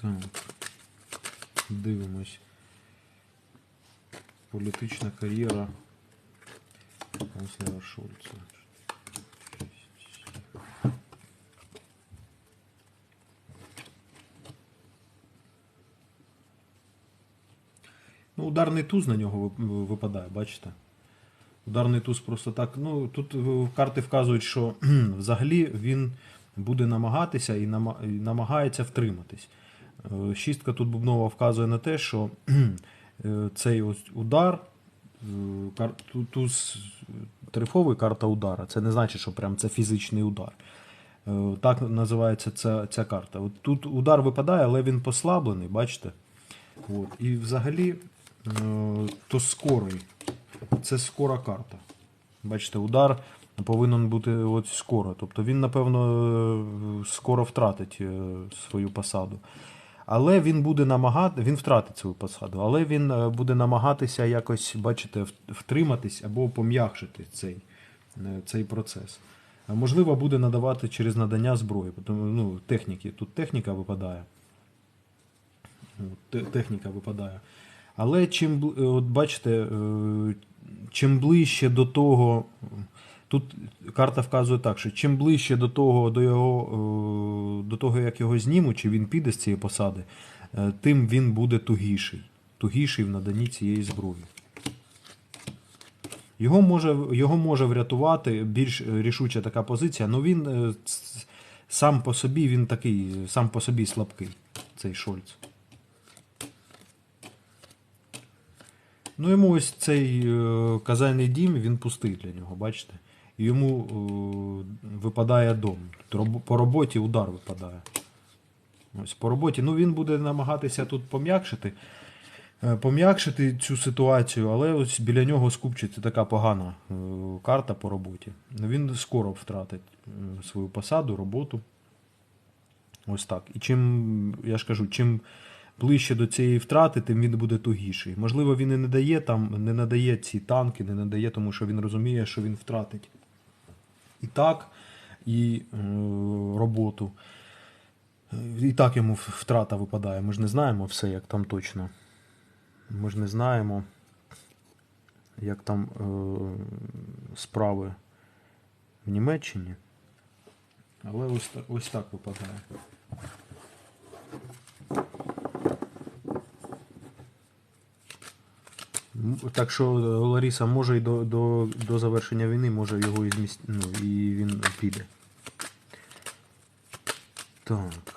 Так. Дивимось. Політична кар'єра канцлера Шольца. Ну, ударний туз на нього випадає, бачите? Ударний туз просто так. Ну, тут карти вказують, що взагалі він буде намагатися і намагається втриматись. Е, Шістка тут бубнова вказує на те, що е, цей удар, е, туз трифовий карта удара. Це не значить, що прям це фізичний удар. Так називається ця, ця карта. От тут удар випадає, але він послаблений, бачите? От. І взагалі, то скорий. Це скора карта. Бачите, удар повинен бути от скоро. Тобто він, напевно, скоро втратить свою посаду. Але він буде намагати, він втратить свою посаду, але він е, буде намагатися якось, бачите, втриматись або пом'якшити цей, е, цей процес. Можливо, буде надавати через надання зброї, тому ну, техніки. Тут техніка випадає. Техніка випадає. Але чим от бачите, е, чим ближче до того, тут карта вказує так, що чим ближче до того, до його, е, до того, як його знімуть, чи він піде з цієї посади, е, тим він буде тугіший. Тугіший в наданні цієї зброї. Його може, його може врятувати більш е, рішуча така позиція, але він сам по собі він такий, сам по собі слабкий, цей Шольц. Ну, йому ось цей казальний дім, він пустий для нього, бачите? Йому е, випадає дом. По роботі удар випадає. Ось по роботі. Ну, він буде намагатися тут пом'якшити, е, пом'якшити цю ситуацію, але ось біля нього скупчиться така погана е, карта по роботі. Він скоро втратить свою посаду, роботу. Ось так. І чим, я ж кажу, чим ближче до цієї втрати, тим він буде тугіший. Можливо, він і не дає там, не надає ці танки, не надає, тому що він розуміє, що він втратить і так, і е, роботу. Е, І так йому втрата випадає. Ми ж не знаємо все, як там точно. Ми ж не знаємо, як там е, справи в Німеччині. Але ось ось так випадає. Так що Лариса Ларіса може і до, до, до завершення війни, може його і зміст... ну, і він піде. Так.